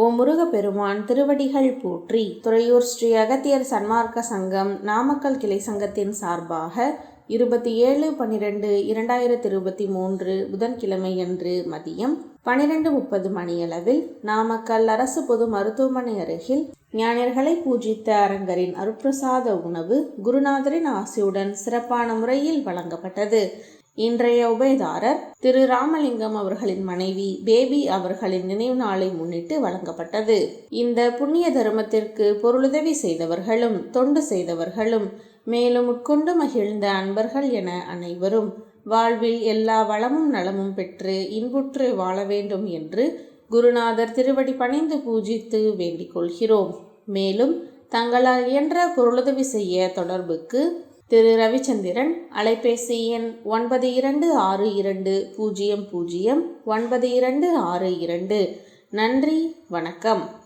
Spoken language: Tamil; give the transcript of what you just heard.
ஓ முருகப்பெருமான் திருவடிகள் போற்றி துறையூர் ஸ்ரீ அகத்தியர் சன்மார்க்க சங்கம் நாமக்கல் கிளை சங்கத்தின் சார்பாக இருபத்தி ஏழு பன்னிரெண்டு இரண்டாயிரத்தி இருபத்தி மூன்று புதன்கிழமையன்று மதியம் பனிரெண்டு முப்பது மணியளவில் நாமக்கல் அரசு பொது மருத்துவமனை அருகில் ஞானியர்களை பூஜித்த அரங்கரின் அருப்பிரசாத உணவு குருநாதரின் ஆசியுடன் சிறப்பான முறையில் வழங்கப்பட்டது. இன்றைய உபயதாரர் திரு ராமலிங்கம் அவர்களின் மனைவி பேபி அவர்களின் நினைவு நாளை முன்னிட்டு வழங்கப்பட்டது. இந்த புண்ணிய தர்மத்திற்கு பொருளுதவி செய்தவர்களும் தொண்டு செய்தவர்களும் மேலும் உட்கொண்டு மகிழ்ந்த அன்பர்கள் என அனைவரும் வாழ்வில் எல்லா வளமும் நலமும் பெற்று இன்புற்று வாழ வேண்டும் என்று குருநாதர் திருவடி பணிந்து பூஜித்து வேண்டிக் கொள்கிறோம். மேலும் தங்களால் இயன்ற பொருளுதவி செய்ய தொடர்புக்கு திரு ரவிச்சந்திரன் அலைபேசி எண் ஒன்பது இரண்டு ஆறு இரண்டு பூஜ்ஜியம் பூஜ்ஜியம் ஒன்பது இரண்டு ஆறு இரண்டு. நன்றி வணக்கம்.